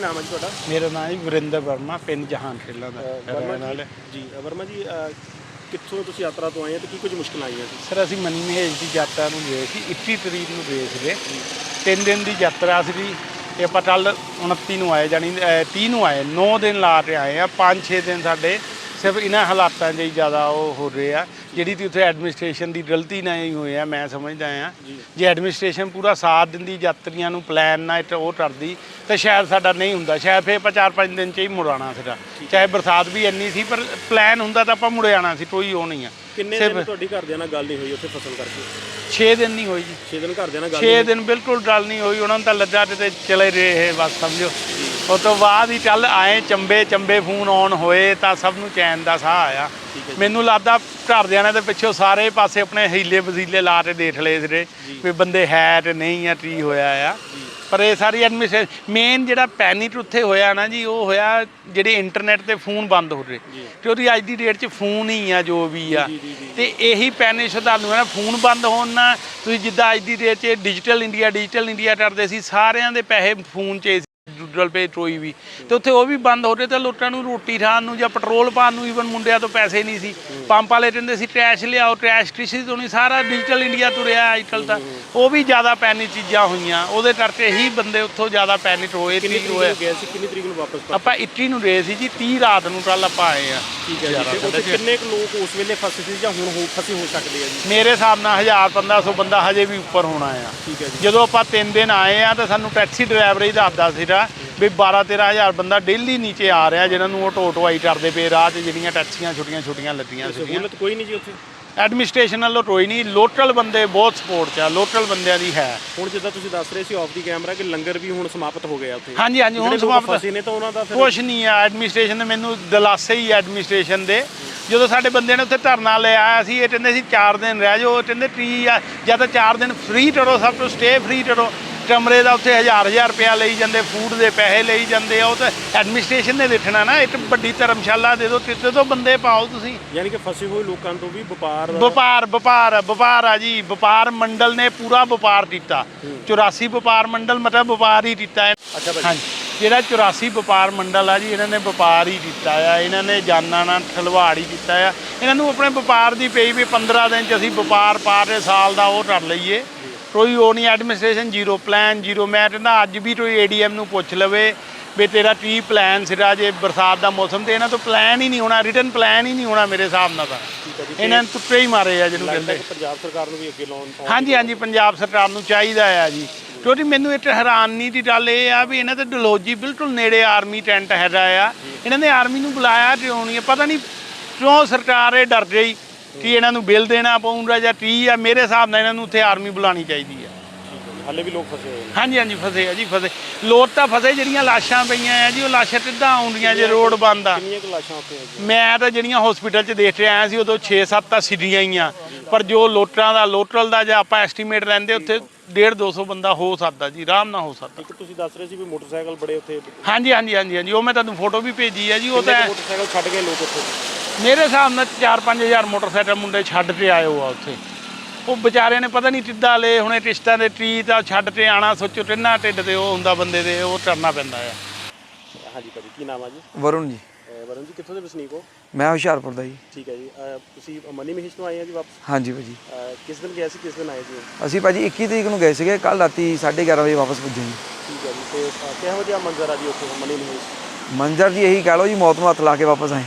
ਨਾਮ ਹੈ ਜੀ ਤੁਹਾਡਾ? ਮੇਰਾ ਨਾਮ ਹੈ ਵਰਿੰਦਰ ਵਰਮਾ ਪਿੰਡ ਜਹਾਨ ਖੇਲਾ ਦਾ ਵਰਮਾ ਰਹਿਣ ਵਾਲੇ। ਜੀ ਵਰਮਾ ਜੀ ਕਿੱਥੋਂ ਤੁਸੀਂ ਯਾਤਰਾ ਤੋਂ ਆਏ ਹੋ ਤੇ ਕੀ ਕੁਝ ਮੁਸ਼ਕਲਾਂ ਆਈਆਂ ਸੀ? ਸਰ ਅਸੀਂ ਮਨੀ ਮਹੇਸ਼ ਦੀ ਯਾਤਰਾ ਨੂੰ ਗਏ ਸੀ 21 ਤਰੀਕ ਨੂੰ ਗਏ ਸੀਗੇ। ਤਿੰਨ ਦਿਨ ਦੀ ਯਾਤਰਾ ਸੀਗੀ ਤੇ ਆਪਾਂ ਕੱਲ 29 ਨੂੰ ਆਏ ਜਾਨੀ ਅਹ 30 ਨੂੰ ਆਏ 9 ਦਿਨ ਲਾ ਕੇ ਆਏ ਆ 5-6 ਦਿਨ ਸਾਡੇ ਸਿਰਫ ਇਹਨਾਂ ਹਾਲਾਤਾਂ 'ਚ ਹੀ ਜ਼ਿਆਦਾ ਉਹ ਹੋ ਰਹੇ ਆ। ਜਿਹੜੀ ਤੇ ਉੱਥੇ ਐਡਮਿਨਿਸਟ੍ਰੇਸ਼ਨ ਦੀ ਗਲਤੀ ਨਾਲ ਹੀ ਹੋਇਆ ਮੈਂ ਸਮਝਦਾ ਆ। ਜੇ। ਐਡਮਿਨਿਸਟ੍ਰੇਸ਼ਨ ਪੂਰਾ ਸਾਥ ਦਿੰਦੀ ਯਾਤਰੀਆਂ ਨੂੰ ਪਲਾਨ ਨਾਲ ਉਹ ਕਰਦੀ ਤਾਂ ਸ਼ਾਇਦ ਸਾਡਾ ਨਹੀਂ ਹੁੰਦਾ। ਸ਼ਾਇਦ ਫੇਰ ਆਪਾਂ 4-5 ਦਿਨ 'ਚ ਹੀ ਮੁੜ ਆਉਣਾ ਸੀਗਾ। ਚਾਹੇ ਬਰਸਾਤ ਵੀ ਇੰਨੀ ਸੀ ਪਰ ਪਲਾਨ ਹੁੰਦਾ ਤਾਂ ਆਪਾਂ ਮੁੜ ਆਉਣਾ ਸੀ ਕੋਈ ਉਹ ਨਹੀਂ ਆ। ਕਿੰਨੇ ਦਿਨ ਤੁਹਾਡੀ ਘਰਦਿਆਂ ਨਾਲ ਗੱਲ ਨਹੀਂ ਹੋਈ ਉੱਥੇ ਫਸਲ ਕਰਕੇ? 6 ਦਿਨ ਨਹੀਂ ਹੋਈ ਜੀ। 6 ਦਿਨ ਘਰਦਿਆਂ ਨਾਲ ਗੱਲ 6 ਦਿਨ ਬਿਲਕੁਲ ਗੱਲ ਨਹੀਂ ਹੋਈ ਉਹਨਾਂ ਨੂੰ ਤਾਂ ਲੱਜਾ ਤੇ ਤੇ ਚਲੇ ਰਹੇ ਬਸ ਸਮਝੋ। ਉਸ ਤੋਂ ਬਾਅਦ ਹੀ ਚੱਲ ਆਏ ਚੰਬੇ ਚੰਬੇ ਫੋਨ ਆਨ ਹੋਏ ਤਾਂ ਸਭ ਨੂੰ ਚੈਨ ਦਾ ਸਾਹ ਆਇਆ। ਮੈਨੂੰ ਲੱਗਦਾ ਘਰਦਿਆਂ ਨੇ ਤੇ ਪਿੱਛੋਂ ਸਾਰੇ ਪਾਸੇ ਆਪਣੇ ਹੀਲੇ ਵਜ਼ੀਲੇ ਲਾ ਕੇ ਦੇਖ ਲਏ ਸੀਗੇ ਵੀ ਬੰਦੇ ਹੈ ਤੇ ਨਹੀਂ ਆ ਕੀ ਹੋਇਆ ਆ। ਪਰ ਇਹ ਸਾਰੀ ਐਡਮਿਨਿਸਟ੍ਰੇਸ਼ਨ ਮੇਨ ਜਿਹੜਾ ਪੈਨਿਕ ਉੱਥੇ ਹੋਇਆ ਨਾ ਜੀ ਉਹ ਹੋਇਆ ਜਿਹੜੇ ਇੰਟਰਨੈਟ ਤੇ ਫੋਨ ਬੰਦ ਹੋ ਰਹੇ। ਤੇ ਉਹਦੀ ਅੱਜ ਦੀ ਡੇਟ 'ਚ ਫੋਨ ਹੀ ਆ ਜੋ ਵੀ ਆ। ਤੇ ਇਹੀ ਪੈਨਿਕ ਸ਼ਰਧਾਲੂ ਨਾ ਫੋਨ ਬੰਦ ਹੋਣ ਨਾਲ ਤੁਸੀਂ ਜਿੱਦਾਂ ਅੱਜ ਦੀ ਡੇਟ 'ਚ ਡਿਜੀਟਲ ਇੰਡੀਆ ਡਿਜੀਟਲ ਇੰਡੀਆ ਕਰਦੇ ਸੀ ਸਾਰਿਆਂ ਦੇ ਪੈਸੇ ਫੋਨ 'ਚ ਗੂਗਲ ਪੇ ਕੋਈ ਵੀ। ਤੇ ਉੱਥੇ ਉਹ ਵੀ ਬੰਦ ਹੋ ਰਹੇ ਤੇ ਲੋਕਾਂ ਨੂੰ ਰੋਟੀ ਖਾਣ ਨੂੰ ਜਾਂ ਪੈਟਰੋਲ ਪਾਉਣ ਨੂੰ ਈਵਨ ਮੁੰਡਿਆਂ ਤੋਂ ਪੈਸੇ ਨਹੀਂ ਸੀ। ਪੰਪ ਵਾਲੇ ਕਹਿੰਦੇ ਸੀ ਟਰੈਸ਼ ਲਿਆਓ ਟਰੈਸ਼ ਕਿਸੇ ਤੋਂ ਨਹੀਂ ਸਾਰਾ ਡਿਜੀਟਲ ਇੰਡੀਆ ਤੁਰਿਆ ਅੱਜ ਕੱਲ੍ਹ ਤਾਂ। ਉਹ ਵੀ ਜ਼ਿਆਦਾ ਪੈਨਿਕ ਚੀਜ਼ਾਂ ਹੋਈਆਂ। ਉਹਦੇ ਕਰਕੇ ਹੀ ਬੰਦੇ ਉੱਥੋਂ ਜ਼ਿਆਦਾ ਪੈਨਿਕ ਹੋਏ ਕਿੰਨੀ ਤੀ ਤਰੀਕ ਹੋਏ। ਨੂੰ ਗਏ ਸੀ ਕਿੰਨੀ ਤਰੀਕ ਨੂੰ ਵਾਪਸ ਆਪਾਂ 21 ਨੂੰ ਗਏ ਸੀ ਜੀ 30 ਰਾਤ ਨੂੰ ਕੱਲ ਆਪਾਂ ਆਏ ਆ ਠੀਕ ਹੈ ਜੀ ਕਿੰਨੇ ਕੁ ਲੋਕ ਉਸ ਵੇਲੇ ਫਸੇ ਸੀ ਜਾਂ ਹੁਣ ਹੋ ਫਸੇ ਹੋ ਸਕਦੇ ਆ ਜੀ? ਮੇਰੇ ਹਿਸਾਬ ਨਾਲ 1000 1500 ਬੰਦਾ ਹਜੇ ਵੀ ਉੱਪਰ ਹੋਣਾ ਆ। ਠੀਕ ਹੈ ਜੀ। ਜਦੋਂ ਆਪਾਂ ਤਿੰਨ ਦਿਨ ਆਏ ਆ ਤਾਂ ਸਾਨੂੰ ਟੈਕਸੀ ਡਰਾਈਵਰ ਹੀ ਦੱਸਦਾ ਸੀਗਾ ਵੀ 12 13000 ਬੰਦਾ ਡੇਲੀ ਨੀਚੇ ਆ ਰਿਹਾ ਜਿਨ੍ਹਾਂ ਨੂੰ ਉਹ ਢੋਆਈ ਕਰਦੇ ਪਏ ਰਾਹ 'ਚ ਜਿਹੜੀਆਂ ਟੈਕਸੀਆਂ ਛੋਟੀਆਂ ਛੋਟੀਆਂ ਲੱਗੀਆਂ ਸੀਗੀਆਂ। ਸਹੂਲਤ ਕੋਈ ਨਹੀਂ ਜੀ ਉੱਥੇ? ਐਡਮਿਨਿਸਟ੍ਰੇਸ਼ਨ ਵੱਲੋਂ ਕੋਈ ਨਹੀਂ ਲੋਕਲ ਬੰਦੇ ਬਹੁਤ ਸਪੋਰਟ 'ਚ ਆ ਲੋਕਲ ਬੰਦਿਆਂ ਦੀ ਹੈ। ਹੁਣ ਜਿੱਦਾਂ ਤੁਸੀਂ ਦੱਸ ਰਹੇ ਸੀ ਆਫ ਦੀ ਕੈਮਰਾ ਕਿ ਲੰਗਰ ਵੀ ਹੁਣ ਸਮਾਪਤ ਹੋ ਗਿਆ ਉੱਥੇ। ਹਾਂਜੀ ਹਾਂਜੀ ਹੁਣ ਸਮਾਪਤ ਫਸੇ ਨੇ ਤਾਂ ਉਹਨਾਂ ਦਾ ਫਿਰ ਕੁਛ ਨਹੀਂ ਆ ਐਡਮਿਨਿਸਟ੍ਰੇਸ਼ਨ ਨੇ ਮੈਨੂੰ ਦਲਾਸੇ ਹੀ ਐਡਮਿਨਿਸਟ੍ਰੇਸ਼ਨ ਦੇ। ਜਦੋਂ ਸਾਡੇ ਬੰਦੇ ਨੇ ਉੱਥੇ ਧਰਨਾ ਲਿਆ ਆਇਆ ਸੀ ਇਹ ਕਹਿੰਦੇ ਸੀ 4 ਦਿਨ ਰਹਿ ਜਾਓ ਕਹਿੰਦੇ ਟੀ ਆ ਜਾਂ ਤਾਂ 4 ਦਿਨ ਫ੍ਰੀ ਕਰੋ ਸਭ ਤੋਂ ਸਟੇ ਫ੍ਰੀ ਕਰੋ ਕਮਰੇ ਦਾ ਉੱਥੇ ਹਜ਼ਾਰ ਹਜ਼ਾਰ ਰੁਪਇਆ ਲਈ ਜਾਂਦੇ ਫੂਡ ਦੇ ਪੈਸੇ ਲਈ ਜਾਂਦੇ ਆ ਉਹ ਤਾਂ ਐਡਮਿਨਿਸਟ੍ਰੇਸ਼ਨ ਨੇ ਦੇਖਣਾ ਨਾ ਇੱਕ ਵੱਡੀ ਧਰਮਸ਼ਾਲਾ ਦੇ ਦਿਓ ਕਿਤੇ ਤੋਂ ਬੰਦੇ ਪਾਓ ਤੁਸੀਂ। ਯਾਨੀ ਕਿ ਫਸੇ ਹੋਏ ਲੋਕਾਂ ਤੋਂ ਵੀ ਵਪਾਰ ਵਪਾਰ ਵਪਾਰ ਵਪਾਰ ਆ ਜੀ ਵਪਾਰ ਮੰਡਲ ਨੇ ਪੂਰਾ ਵਪਾਰ ਕੀਤਾ। 84 ਵਪਾਰ ਮੰਡਲ ਮਤਲਬ ਵਪਾਰ ਹੀ ਕੀਤਾ ਹੈ। ਅੱਛਾ ਭਾਈ। ਹਾਂਜੀ। ਜਿਹੜਾ 84 ਵਪਾਰ ਮੰਡਲ ਆ ਜੀ ਇਹਨਾਂ ਨੇ ਵਪਾਰ ਹੀ ਕੀਤਾ ਆ ਇਹਨਾਂ ਨੇ ਜਾਨਾਂ ਨਾਲ ਖਲਵਾੜ ਹੀ ਕੀਤਾ ਆ। ਇਹਨਾਂ ਨੂੰ ਆਪਣੇ ਵਪਾਰ ਦੀ ਪਈ ਵੀ 15 ਦਿਨ ਚ ਅਸੀਂ ਵਪਾਰ ਪਾ ਕੇ ਸਾਲ ਦਾ ਉਹ ਕਰ ਲਈਏ। ਕੋਈ ਉਹ ਨਹੀਂ ਐਡਮਿਨਿਸਟ੍ਰੇਸ਼ਨ ਜ਼ੀਰੋ ਪਲਾਨ ਜ਼ੀਰੋ ਮੈਂ ਕਹਿੰਦਾ ਅੱਜ ਵੀ ਕੋਈ ਏਡੀਐਮ ਨੂੰ ਪੁੱਛ ਲਵੇ ਵੀ ਤੇਰਾ ਕੀ ਪਲਾਨ ਸਿਰਾ ਜੇ ਬਰਸਾਤ ਦਾ ਮੌਸਮ ਤੇ ਇਹਨਾਂ ਤੋਂ ਪਲਾਨ ਹੀ ਨਹੀਂ ਹੋਣਾ ਰਿਟਨ ਪਲਾਨ ਹੀ ਨਹੀਂ ਹੋਣਾ ਮੇਰੇ ਹਿਸਾਬ ਨਾਲ ਤਾਂ। ਇਹਨਾਂ ਨੇ ਤੁੱਪੇ ਹੀ ਮਾਰੇ ਆ ਜਿਹਨੂੰ ਕਹਿੰਦੇ। ਪੰਜਾਬ ਸਰਕਾਰ ਨੂੰ ਵੀ ਅੱਗੇ ਲਾਉਣ ਹਾਂਜੀ ਹਾਂਜੀ ਪੰਜਾਬ ਸਰਕਾਰ ਨੂੰ ਚਾਹੀਦਾ ਆ ਜੀ। ਕਿਉਂਕਿ ਮੈਨੂੰ ਇੱਕ ਹੈਰਾਨੀ ਦੀ ਗੱਲ ਇਹ ਆ ਵੀ ਇਹਨਾਂ ਦੇ ਡਲੋਜੀ ਬਿਲਕੁਲ ਨੇੜੇ ਆਰਮੀ ਟੈਂਟ ਹੈਗਾ ਆ। ਇਹਨਾਂ ਨੇ ਆਰਮੀ ਨੂੰ ਬੁਲਾਇਆ ਕਿਉਂ ਨਹੀਂ ਪਤਾ ਨਹੀਂ ਕਿਉਂ ਸਰਕਾਰ ਇਹ ਡਰ ਗਈ। ਕਿ ਇਹਨਾਂ ਨੂੰ ਬਿੱਲ ਦੇਣਾ ਪਊਗਾ ਜਾਂ ਕੀ ਆ? ਮੇਰੇ ਹਿਸਾਬ ਨਾਲ ਇਹਨਾਂ ਨੂੰ ਉੱਥੇ ਆਰਮੀ ਬੁਲਾਣੀ ਚਾਹੀਦੀ ਆ। ਹਾਲੇ ਵੀ ਲੋਕ ਫਸੇ ਹੋਏ ਹਾਂਜੀ ਹਾਂਜੀ ਫਸੇ ਆ ਜੀ ਫਸੇ। ਲੋਟ ਤਾਂ ਫਸੇ ਜਿਹੜੀਆਂ ਲਾਸ਼ਾਂ ਪਈਆਂ ਆ ਜੀ ਉਹ ਲਾਸ਼ਾਂ ਕਿੱਦਾਂ ਆਉਂਦੀਆਂ ਜੇ ਰੋਡ ਬੰਦ ਆ? ਕਿੰਨੀਆਂ ਕੁ ਲਾਸ਼ਾਂ ਉੱਥੇ ਹੈ ਜੀ? ਮੈਂ ਤਾਂ ਜਿਹੜੀਆਂ ਹਸਪੀਟਲ 'ਚ ਦੇਖ ਰਿਹਾ ਸੀ ਉਦੋਂ 6-7 ਤਾਂ ਸਿੱਧੀਆਂ ਹੀ ਆ। ਪਰ ਜੋ ਲੋਟਾਂ ਦਾ ਲੋਟਲ ਦਾ ਜਾਂ ਆਪਾਂ ਐਸਟੀਮੇਟ ਲੈਂਦੇ ਉੱਥੇ 1.5 200 ਬੰਦਾ ਹੋ ਸਕਦਾ ਜੀ ਆਰਾਮ ਨਾਲ ਹੋ ਸਕਦਾ। ਇੱਕ ਤੁਸੀਂ ਦੱਸ ਰਹੇ ਸੀ ਵੀ ਮੋਟਰਸਾਈਕਲ ਬੜੇ ਉੱਥੇ ਹਾਂਜੀ ਹਾਂਜੀ ਹਾਂਜੀ ਹਾਂਜੀ ਉਹ ਮੈਂ ਤੁਹਾਨੂੰ ਫੋਟੋ ਵੀ ਭੇਜੀ ਹੈ ਜੀ ਉਹ ਤਾਂ ਕੁ ਮੋਟਰਸਾਈਕਲ ਛੱਡ ਗਏ ਲੋਕ ਉੱਥੇ? ਮੇਰੇ ਹਿਸਾਬ ਨਾਲ 4-5000 ਮੋਟਰਸਾਈਕਲ ਮੁੰਡੇ ਛੱਡ ਕੇ ਆਏ ਹੋ ਆ ਉੱਥੇ। ਉਹ ਵਿਚਾਰਿਆਂ ਨੇ ਪਤਾ ਨਹੀਂ ਕਿੱਦਾਂ ਲਏ ਹੁਣੇ ਟਿਸਟਾਂ ਦੇ ਟਰੀ ਤਾਂ ਛੱਡ ਕੇ ਆਣਾ ਸੋਚੋ ਟਿੰਨਾ ਢਿੱਡ ਤੇ ਉਹ ਹੁੰਦਾ ਬੰਦੇ ਦੇ ਉਹ ਕਰਨਾ ਪੈਂਦਾ ਆ। ਹਾਂਜੀ ਭਾਜੀ ਕੀ ਨਾਮ ਆ ਜੀ? ਵਰੁਣ ਜੀ। ਵਰੁਣ ਜੀ ਕਿੱਥੋਂ ਦੇ ਵਸਨੀਕ ਹੋ? ਮੈਂ ਹੁਸ਼ਿਆਰਪੁਰ ਦਾ ਜੀ। ਠੀਕ ਹੈ ਜੀ ਤੁਸੀਂ ਮਨੀ ਮਹਿਸ਼ ਤੋਂ ਆਏ ਆ ਜੀ ਵਾਪਸ? ਹਾਂਜੀ ਭਾਜੀ। ਕਿਸ ਦਿਨ ਗਏ ਸੀ ਕਿਸ ਦਿਨ ਆਏ ਜੀ ਅਸੀਂ ਭਾਜੀ 21 ਤਰੀਕ ਨੂੰ ਗਏ ਸੀਗੇ ਕੱਲ ਰਾਤੀ 11:30 ਵਜੇ ਵਾਪਸ ਪੁੱਜੇ ਜੀ। ਠੀਕ ਹੈ ਜੀ ਤੇ ਅਹ ਕਿਹੋ ਜਿਹਾ ਮੰਜ਼ਰ ਆ ਜੀ ਉੱਥੇ ਮਨੀ ਮਹਿਸ਼? ਮੰਜ਼ਰ ਜੀ ਇਹੀ ਕਹਿ ਲਓ ਜੀ ਮੌਤ ਨੂੰ ਹੱਥ ਲਾ ਕੇ ਵਾਪਸ ਆਏ।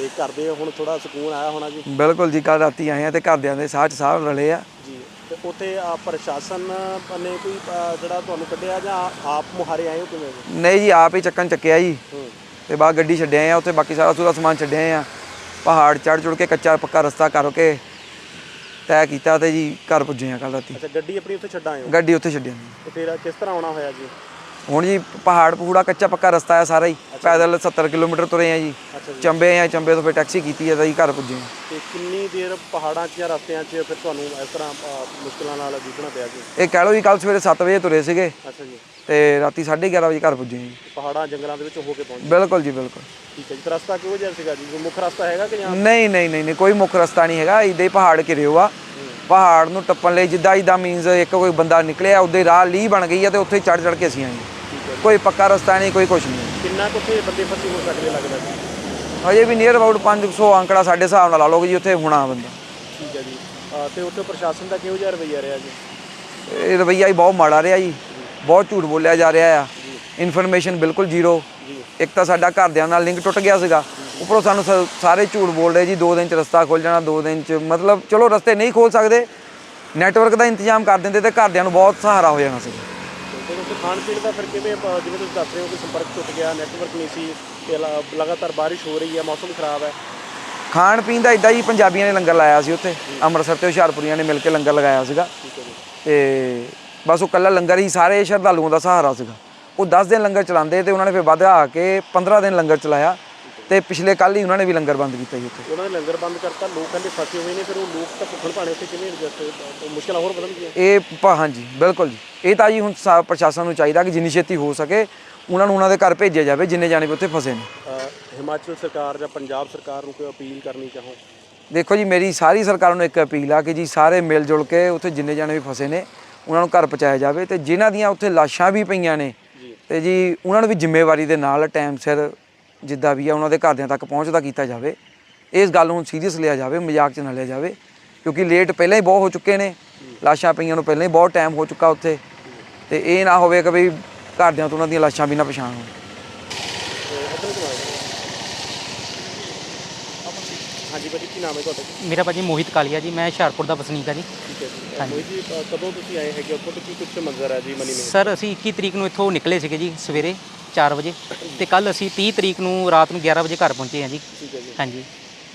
ਤੇ ਘਰ ਦੇ ਹੁਣ ਥੋੜਾ ਸਕੂਨ ਆਇਆ ਹੋਣਾ ਜੀ। ਬਿਲਕੁਲ ਜੀ ਕੱਲ ਰਾਤੀ ਆਏ ਆ ਤੇ ਘਰਦਿਆਂ ਦੇ ਸਾਹ ਚ ਸਾਹ ਰਲੇ ਆ। ਜੀ ਤੇ ਉੱਥੇ ਅਹ, ਪ੍ਰਸ਼ਾਸਨ ਨੇ ਕੋਈ ਜਿਹੜਾ ਤੁਹਾਨੂੰ ਕੱਢਿਆ ਜਾਂ ਆਪ ਮੁਹਾਰੇ ਆਏ ਹੋ ਕਿਵੇਂ ਜੀ? ਨਹੀਂ ਜੀ ਆਪ ਹੀ ਚੱਕਣ ਚੱਕਿਆ ਜੀ। ਹੂੰ। ਤੇ ਬਾਅਦ ਗੱਡੀ ਛੱਡਿਆ ਆ ਉੱਥੇ ਬਾਕੀ ਸਾਰਾ ਸੂਰਾ ਸਮਾਨ ਛੱਡਿਆ ਆ। ਪਹਾੜ ਚੜ ਚੁੜ ਕੇ ਕੱਚਾ ਪੱਕਾ ਰਸਤਾ ਕਰਕੇ ਤੈਅ ਕੀਤਾ ਤੇ ਜੀ ਘਰ ਪੁੱਜੇ ਆ ਕੱਲ ਰਾਤੀ। ਅੱਛਾ ਗੱਡੀ ਆਪਣੀ ਉੱਥੇ ਛੱਡ ਆਏ ਹੋ? ਗੱਡੀ ਉੱਥੇ ਛੱਡਿਆ ਤੇ ਫਿਰ ਕਿਸ ਤਰ੍ਹਾਂ ਆਉਣਾ ਹੋਇਆ ਜੀ? ਹੁਣ ਜੀ ਪਹਾੜ ਪਹੂੜਾ ਕੱਚਾ ਪੱਕਾ ਰਸਤਾ ਆ ਸਾਰਾ ਹੀ। ਪੈਦਲ 70 ਕਿਲੋਮੀਟਰ ਤੁਰੇ ਆ ਜੀ। ਚੰਬੇ ਆ ਚੰਬੇ ਤੋਂ ਫਿਰ ਟੈਕਸੀ ਕੀਤੀ ਆ ਤਾਂ ਜੀ ਘਰ ਪੁੱਜੇ ਤੇ ਕਿੰਨੀ ਦੇਰ ਪਹਾੜਾਂ 'ਚ ਜਾਂ ਰਸਤਿਆਂ 'ਚ ਫਿਰ ਤੁਹਾਨੂੰ ਇਸ ਤਰ੍ਹਾਂ ਮੁਸ਼ਕਲਾਂ ਨਾਲ ਜੂਝਣਾ ਪਿਆ ਜੀ? ਇਹ ਕਹਿ ਲਓ ਜੀ ਕੱਲ ਸਵੇਰੇ 7 ਵਜੇ ਤੁਰੇ ਸੀਗੇ। ਅੱਛਾ ਜੀ। ਤੇ ਰਾਤੀ 11:30 ਵਜੇ ਘਰ ਪੁੱਜੇ ਜੀ। ਪਹਾੜਾਂ ਜੰਗਲਾਂ ਦੇ ਵਿੱਚ ਹੋ ਕੇ ਪਹੁੰਚੇ। ਬਿਲਕੁਲ ਜੀ ਬਿਲਕੁਲ। ਠੀਕ ਹੈ ਜੀ। ਤੇ ਰਸਤਾ ਕਿਹੋ ਜਿਹਾ ਸੀਗਾ ਜੀ? ਕੋਈ ਮੁੱਖ ਰਸਤਾ ਹੈਗਾ ਕਿ ਜਾਂ ਨਹੀਂ ਨਹੀਂ ਨਹੀਂ ਨਹੀਂ ਕੋਈ ਮੁੱਖ ਰਸਤਾ ਨਹੀਂ ਹੈਗਾ। ਇਦਾਂ ਹੀ ਪਹਾੜ ਘਿਰਿਓ ਆ। ਪਹਾੜ ਨੂੰ ਟੱਪਣ ਲਈ ਜਿੱਦਾਂ ਇਦਾਂ ਮੀਨਸ ਇੱਕ ਕੋਈ ਬੰਦਾ ਨਿਕਲਿਆ ਉਹਦੇ ਰਾਹ ਲੀ ਬਣ ਗਈ ਆ ਤੇ ਉੱਥੇ ਚੜ ਚੜ ਕੇ ਅਸੀਂ ਆਏ ਕੋਈ ਪੱਕਾ ਰਸਤਾ ਨਹੀਂ ਕੋਈ ਕੁਛ ਨਹੀਂ। ਕਿੰਨਾ ਕੁ ਉੱਥੇ ਬੰਦੇ ਫਸੇ ਹੋ ਸਕਦੇ ਲੱਗਦਾ ਹਜੇ ਵੀ ਨੀਅਰ ਅਬਾਊਟ 500 ਅੰਕੜਾ ਸਾਡੇ ਹਿਸਾਬ ਨਾਲ ਲਾ ਲਓ ਜੀ ਉੱਥੇ ਹੋਣਾ ਬੰਦਾ। ਠੀਕ ਹੈ ਜੀ। ਤੇ ਉੱਥੇ ਪ੍ਰਸ਼ਾਸਨ ਦਾ ਕਿਹੋ ਜਿਹਾ ਰਵੱਈਆ ਰਿਹਾ ਜੀ? ਇਹ ਰਵਈਆ ਹੀ ਬਹੁਤ ਮਾੜਾ ਰਿਹਾ ਜੀ। ਬਹੁਤ ਝੂਠ ਬੋਲਿਆ ਜਾ ਰਿਹਾ ਆ। ਇਨਫੋਰਮੇਸ਼ਨ ਬਿਲਕੁਲ ਜ਼ੀਰੋ ਇੱਕ ਤਾਂ ਸਾਡਾ ਘਰਦਿਆਂ ਨਾਲ ਲਿੰਕ ਟੁੱਟ ਗਿਆ ਸੀਗਾ। ਉੱਪਰੋਂ ਸਾਨੂੰ ਸਾਰੇ ਝੂਠ ਬੋਲ ਰਹੇ ਜੀ 2 ਦਿਨ ਚ ਰਸਤਾ ਖੁੱਲ ਜਾਣਾ 2 ਦਿਨ ਚ ਮਤਲਬ ਚਲੋ ਰਸਤੇ ਨਹੀਂ ਖੋਲ ਸਕਦੇ ਨੈਟਵਰਕ ਦਾ ਇੰਤਜ਼ਾਮ ਕਰ ਦਿੰਦੇ ਤੇ ਘਰਦਿਆਂ ਨੂੰ ਬਹੁਤ ਸਹਾਰਾ ਹੋ ਜਾਣਾ ਸੀ। ਤੇ ਉੱਥੇ ਖਾਣ ਪੀਣ ਦਾ ਫਿਰ ਕਿਵੇਂ ਜਿਵੇਂ ਤੁਸੀਂ ਦੱਸ ਰਹੇ ਹੋ ਕਿ ਸੰਪਰਕ ਟੁੱਟ ਗਿਆ ਨੈਟਵਰਕ ਨਹੀਂ ਸੀ ਤੇ ਲਗਾਤਾਰ ਬਾਰਿਸ਼ ਹੋ ਰਹੀ ਹੈ ਮੌਸਮ ਖਰਾਬ ਹੈ। ਖਾਣ ਪੀਣ ਦਾ ਇਦਾਂ ਹੀ ਪੰਜਾਬੀਆਂ ਨੇ ਲੰਗਰ ਲਾਇਆ ਸੀ ਉੱਥੇ ਅੰਮ੍ਰਿਤਸਰ ਤੇ ਹੁਸ਼ਿਆਰਪੁਰੀਆਂ ਨੇ ਮਿਲ ਕੇ ਲੰਗਰ ਲਗਾਇਆ ਸੀਗਾ। ਤੇ ਬਸ ਉਹ ਕੱਲਾ ਲੰਗਰ ਹੀ ਸਾਰੇ ਸ਼ਰਧਾਲੂਆਂ ਦਾ ਸਹਾਰਾ ਸੀਗਾ। ਉਹ 10 ਦਿਨ ਲੰਗਰ ਚਲਾਉਂਦੇ ਤੇ ਉਹਨਾਂ ਨੇ ਫਿਰ ਵਧਾ ਕੇ 15 ਦਿਨ ਲੰਗਰ ਚਲਾਇਆ। ਤੇ ਪਿਛਲੇ ਕੱਲ ਹੀ ਉਹਨਾਂ ਨੇ ਵੀ ਲੰਗਰ ਬੰਦ ਕੀਤਾ ਜੀ ਉੱਥੇ। ਉਹਨਾਂ ਨੇ ਲੰਗਰ ਬੰਦ ਕਰਤਾ ਲੋਕ ਕਹਿੰਦੇ ਫਸੇ ਹੋਏ ਨੇ ਫਿਰ ਉਹ ਲੋਕ ਤਾਂ ਭੁੱਖਣ ਭਾਣੇ ਉੱਥੇ ਕਿਵੇਂ ਐਡਜਸਟ ਮੁਸ਼ਕਲਾਂ ਹੋਰ ਵਧਣਗੀਆਂ ਇਹ ਪ- ਹਾਂਜੀ ਬਿਲਕੁਲ ਜੀ। ਇਹ ਤਾਂ ਜੀ ਹੁਣ ਸਾ- ਪ੍ਰਸ਼ਾਸਨ ਨੂੰ ਚਾਹੀਦਾ ਕਿ ਜਿੰਨੀ ਛੇਤੀ ਹੋ ਸਕੇ ਉਹਨਾਂ ਨੂੰ ਉਹਨਾਂ ਦੇ ਘਰ ਭੇਜਿਆ ਜਾਵੇ ਜਿੰਨੇ ਜਾਣੇ ਵੀ ਉੱਥੇ ਫਸੇ ਨੇ। ਅ, ਹਿਮਾਚਲ ਸਰਕਾਰ ਜਾਂ ਪੰਜਾਬ ਸਰਕਾਰ ਨੂੰ ਕੋਈ ਅਪੀਲ ਕਰਨੀ ਚਾਹੋ? ਦੇਖੋ ਜੀ ਮੇਰੀ ਸਾਰੀ ਸਰਕਾਰ ਨੂੰ ਇੱਕ ਅਪੀਲ ਆ ਕਿ ਜੀ ਸਾਰੇ ਮਿਲ ਜੁਲ ਕੇ ਉੱਥੇ ਜਿੰਨੇ ਜਾਣੇ ਵੀ ਫਸੇ ਨੇ ਉਹਨਾਂ ਨੂੰ ਘਰ ਪਹੁੰਚਾਇਆ ਜਾਵੇ ਤੇ ਜਿਨ੍ਹਾਂ ਦੀਆਂ ਉੱਥੇ ਲਾਸ਼ਾਂ ਵੀ ਪਈਆਂ ਨੇ। ਤੇ ਜੀ ਉਹਨਾਂ ਨੂੰ ਵੀ ਜ਼ਿੰਮੇਵਾਰੀ ਦੇ ਨਾਲ ਟਾਈਮ ਸਿਰ ਜਿੱਦਾਂ ਵੀ ਆ ਉਹਨਾਂ ਦੇ ਘਰਦਿਆਂ ਤੱਕ ਪਹੁੰਚਦਾ ਕੀਤਾ ਜਾਵੇ। ਇਸ ਗੱਲ ਨੂੰ ਸੀਰੀਅਸ ਲਿਆ ਜਾਵੇ ਮਜ਼ਾਕ 'ਚ ਨਾ ਲਿਆ ਜਾਵੇ ਕਿਉਂਕਿ ਲੇਟ ਪਹਿਲਾਂ ਹੀ ਬਹੁਤ ਹੋ ਚੁੱਕੇ ਨੇ। ਲਾਸ਼ਾਂ ਪਈਆਂ ਨੂੰ ਪਹਿਲਾਂ ਹੀ ਬਹੁਤ ਟਾਈਮ ਹੋ ਚੁੱਕਾ ਉੱਥੇ। ਤੇ ਇਹ ਨਾ ਹੋਵੇ ਕਿ ਵੀ ਘਰਦਿਆਂ ਤੋਂ ਉਹਨਾਂ ਦੀਆਂ ਲਾਸ਼ਾਂ ਵੀ ਨਾ ਪਛਾਣ ਹੋਣ। ਹਾਂਜੀ ਭਾਜੀ ਕੀ ਨਾਮ ਹੈ ਤੁਹਾਡਾ? ਜੀ? ਮੇਰਾ ਭਾਜੀ ਮੋਹਿਤ ਕਾਲੀਆ ਜੀ ਮੈਂ ਹੁਸ਼ਿਆਰਪੁਰ ਦਾ ਵਸਨੀਕ ਆ ਜੀ। ਠੀਕ ਹੈ ਜੀ। ਅ, ਮੋਹਿਤ ਜੀ ਅ, ਕਦੋਂ ਤੁਸੀਂ ਆਏ ਹੈਗੇ ਉੱਥੋਂ ਤੇ ਕੀ ਕੁਛ ਮੰਜ਼ਰ ਹੈ ਜੀ ਮਨੀ ਮੇ ਸਰ ਅਸੀਂ 21 ਤਰੀਕ ਨੂੰ ਇੱਥੋਂ ਨਿਕਲੇ ਸੀਗੇ ਜੀ ਸਵੇਰੇ। 4 ਵਜੇ ਤੇ ਕੱਲ ਅਸੀਂ 30 ਤਰੀਕ ਨੂੰ ਰਾਤ ਨੂੰ 11 ਵਜੇ ਘਰ ਪਹੁੰਚੇ ਹਾਂ ਜੀ। ਠੀਕ ਹੈ ਜੀ। ਹਾਂਜੀ।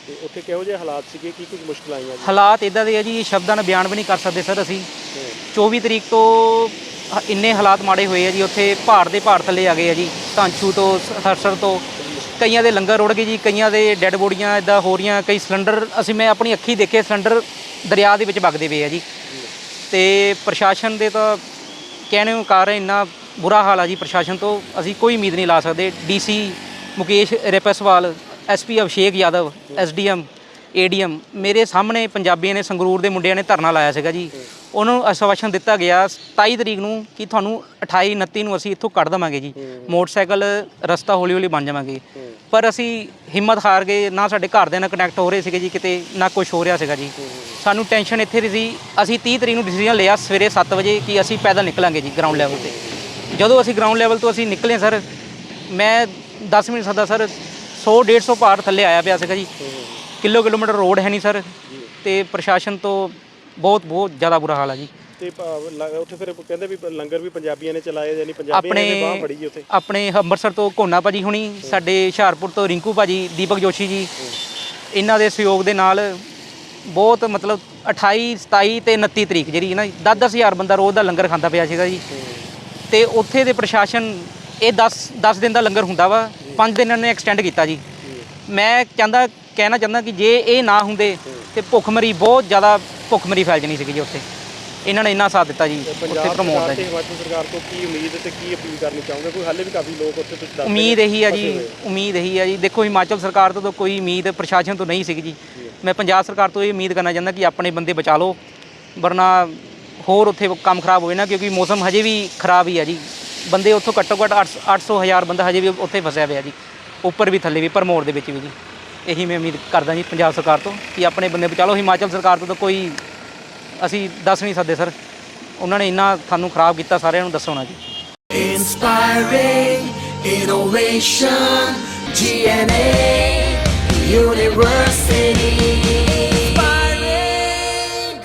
ਤੇ ਉੱਥੇ ਕਿਹੋ ਜਿਹੇ ਹਾਲਾਤ ਸੀਗੇ? ਕੀ ਕੁਝ ਮੁਸ਼ਕਲਾਂ ਆਈਆਂ ਜੀ? ਹਾਲਾਤ ਇਦਾਂ ਦੇ ਆ ਜੀ ਸ਼ਬਦਾਂ ਨਾਲ ਬਿਆਨ ਵੀ ਨਹੀਂ ਕਰ ਸਕਦੇ ਸਰ ਅਸੀਂ। 24 ਤਰੀਕ ਤੋਂ ਹ- ਇੰਨੇ ਹਾਲਾਤ ਮਾੜੇ ਹੋਏ ਆ ਜੀ ਉੱਥੇ ਪਹਾੜ ਦੇ ਪਹਾੜ ਥੱਲੇ ਆ ਗਏ ਆ ਜੀ ਧਾਂਚੂ ਤੋਂ ਸਰਸਰ ਤੋਂ। ਕਈਆਂ ਦੇ ਲੰਗਰ ਰੁੜ ਗਏ ਜੀ ਕਈਆਂ ਦੇ ਡੈੱਡ ਬੋਡੀਆਂ ਇਦਾਂ ਹੋ ਰਹੀਆਂ ਕਈ ਸਿਲੰਡਰ ਅਸੀਂ ਮੈਂ ਆਪਣੀ ਅੱਖੀ ਦੇਖੇ ਸਿਲੰਡਰ ਦਰਿਆ ਦੇ ਵਿੱਚ ਵਗਦੇ ਪਏ ਆ ਜੀ। ਤੇ ਪ੍ਰਸ਼ਾਸਨ ਦੇ ਤਾਂ ਕਹਿਣੇ ਨੂੰ ਕਾਰ ਇੰਨਾ ਬੁਰਾ ਹਾਲ ਆ ਜੀ ਪ੍ਰਸ਼ਾਸਨ ਤੋਂ। ਅਸੀਂ ਕੋਈ ਉਮੀਦ ਨਹੀਂ ਲਾ ਸਕਦੇ। DC Mukesh Repswal SP Abhishek Yadav SDM ADM ਮੇਰੇ ਸਾਹਮਣੇ ਪੰਜਾਬੀਆਂ ਨੇ ਸੰਗਰੂਰ ਦੇ ਮੁੰਡਿਆਂ ਨੇ ਧਰਨਾ ਲਾਇਆ ਸੀਗਾ ਜੀ। ਉਹਨਾਂ ਨੂੰ ਆਸ਼ਵਾਸਨ ਦਿੱਤਾ ਗਿਆ 27 ਤਰੀਕ ਨੂੰ ਕਿ ਤੁਹਾਨੂੰ 28 29 ਨੂੰ ਅਸੀਂ ਇੱਥੋਂ ਕੱਢ ਦਵਾਂਗੇ ਜੀ। ਮੋਟਰਸਾਈਕਲ ਰਸਤਾ ਹੌਲੀ ਹੌਲੀ ਬਣ ਜਾਵਾਂਗੇ। ਪਰ ਅਸੀਂ ਹਿੰਮਤ ਹਾਰ ਗਏ। ਨਾ ਸਾਡੇ ਘਰਦਿਆਂ ਨਾਲ ਕਨੈਕਟ ਹੋ ਰਹੇ ਸੀਗੇ ਜੀ ਕਿਤੇ ਨਾ ਕੁਝ ਹੋ ਰਿਹਾ ਸੀਗਾ ਜੀ। ਸਾਨੂੰ ਟੈਨਸ਼ਨ ਇੱਥੇ ਦੀ ਸੀ। ਅਸੀਂ 30 ਤਰੀਕ ਨੂੰ ਡਿਸੀਜਨ ਲਿਆ ਸਵੇਰੇ 7 ਵਜੇ ਕਿ ਅਸੀਂ ਪੈਦਲ ਨਿਕਲਾਂਗੇ ਜੀ ਗਰਾਊਂਡ ਲੈਵਲ ਤੇ। ਜਦੋਂ ਅਸੀਂ ਗਰਾਊਂਡ ਲੈਵਲ ਤੋਂ ਅਸੀਂ ਨਿਕਲੇ ਸਰ ਮੈਂ 10 ਮਿੰਟ ਸਦਾ ਸਰ 100 150 ਪਹਾੜ ਥੱਲੇ ਆਇਆ ਪਿਆ ਸੀਗਾ ਜੀ। ਕਿਲੋ ਕਿਲੋਮੀਟਰ ਰੋਡ ਹੈ ਨਹੀਂ ਸਰ ਤੇ ਪ੍ਰਸ਼ਾਸਨ ਤੋਂ ਬਹੁਤ ਬਹੁਤ ਜ਼ਿਆਦਾ ਬੁਰਾ ਹਾਲ ਹੈ ਜੀ। ਤੇ ਉੱਥੇ ਫਿਰ ਕਹਿੰਦੇ ਵੀ ਲੰਗਰ ਵੀ ਪੰਜਾਬੀਆਂ ਨੇ ਚਲਾਏ ਯਾਨੀ ਪੰਜਾਬੀਆਂ ਨੇ ਬਾਹ ਫੜੀ ਜੀ ਉੱਥੇ। ਆਪਣੇ ਅੰਮ੍ਰਿਤਸਰ ਤੋਂ ਕੋਨਾ ਭਾਜੀ ਹੁਣੀ ਸਾਡੇ ਹੁਸ਼ਿਆਰਪੁਰ ਤੋਂ ਰਿੰਕੂ ਭਾਜੀ ਦੀਪਕ ਜੋਸ਼ੀ ਜੀ। ਇਹਨਾਂ ਦੇ ਸਹਿਯੋਗ ਦੇ ਨਾਲ ਬਹੁਤ ਮਤਲਬ 28 27 ਤੇ 29 ਤਰੀਕ ਜਿਹੜੀ ਹੈ ਨਾ 10 ਹਜ਼ਾਰ ਬੰਦਾ ਰੋਜ਼ ਦਾ ਲੰਗਰ ਖਾਂਦਾ ਪਿਆ ਸੀਗਾ ਜੀ। ਤੇ ਉੱਥੇ ਦੇ ਪ੍ਰਸ਼ਾਸਨ ਇਹ 10 10 ਦਿਨ ਦਾ ਲੰਗਰ ਹੁੰਦਾ ਵਾ 5 ਦਿਨ ਇਹਨਾਂ ਨੇ ਐਕਸਟੈਂਡ ਕੀਤਾ ਜੀ। ਮੈਂ ਚਾਹੁੰਦਾ ਕਹਿਣਾ ਚਾਹੁੰਦਾ ਕਿ ਜੇ ਇਹ ਨਾ ਹੁੰਦੇ ਤੇ ਭੁੱਖਮਰੀ ਬਹੁਤ ਜ਼ਿਆਦਾ ਭੁੱਖਮਰੀ ਫੈਲ ਜਣੀ ਸੀਗੀ ਜੀ ਉੱਥੇ। ਇਹਨਾਂ ਨੇ ਇੰਨਾ ਸਾਥ ਦਿੱਤਾ ਜੀ ਉੱਥੇ ਪ੍ਰਮੋਟ ਦਾ ਜੀ। ਹਿਮਾਚਲ ਸਰਕਾਰ ਤੋਂ ਕੀ ਉਮੀਦ ਤੇ ਕੀ ਅਪੀਲ ਕਰਨੀ ਚਾਹੋਗੇ? ਕੋਈ ਹਾਲੇ ਵੀ ਕਾਫੀ ਲੋਕ ਉੱਥੇ ਤੁਸੀਂ ਦੱਸਦੇ ਉਮੀਦ ਇਹੀ ਆ ਜੀ। ਉਮੀਦ ਇਹੀ ਆ ਜੀ। ਦੇਖੋ ਹਿਮਾਚਲ ਸਰਕਾਰ ਤੋਂ ਤਾਂ ਕੋਈ ਉਮੀਦ ਪ੍ਰਸ਼ਾਸਨ ਤੋਂ ਨਹੀਂ ਸੀਗੀ ਜੀ। ਮੈਂ ਪੰਜਾਬ ਸਰਕਾਰ ਤੋਂ ਇਹ ਉਮੀਦ ਕਰਨਾ ਚਾਹੁੰਦਾ ਕਿ ਆਪਣੇ ਬੰਦੇ ਬਚਾ ਲਓ ਵਰਨਾ ਹੋਰ ਉੱਥੇ ਕੰਮ ਖਰਾਬ ਹੋਵੇ ਨਾ ਕਿਉਂਕਿ ਮੌਸਮ ਹਜੇ ਵੀ ਖਰਾਬ ਹੀ ਆ ਜੀ। ਬੰਦੇ ਉੱਥੋਂ ਘੱਟੋ ਘੱਟ 800 ਹਜ਼ਾਰ ਬੰਦਾ ਹਜੇ ਵੀ ਉੱਥੇ ਫਸਿਆ ਪਿਆ ਜੀ। ਉੱਪਰ ਵੀ ਥੱਲੇ ਵੀ ਭਰਮੌਰ ਦੇ ਵਿੱਚ ਵੀ ਜੀ। ਇਹੀ ਮੈਂ ਉਮੀਦ ਕਰਦਾ ਜੀ ਪੰਜਾਬ ਸਰਕਾਰ ਤੋਂ ਕਿ ਆਪਣੇ ਬੰਦੇ ਬਚਾ ਲਓ। ਹਿਮਾਚਲ ਸਰਕਾਰ ਤੋਂ ਤਾਂ ਕੋਈ ਅਸੀਂ ਦੱਸ ਨਹੀਂ ਸਕਦੇ ਸਰ। ਉਹਨਾਂ ਨੇ ਇੰਨਾ ਸਾਨੂੰ ਖਰਾਬ ਕੀਤਾ ਸਾਰਿਆਂ ਨੂੰ ਦੱਸੋ ਨਾ ਜੀ। Inspiring innovation, GNA University.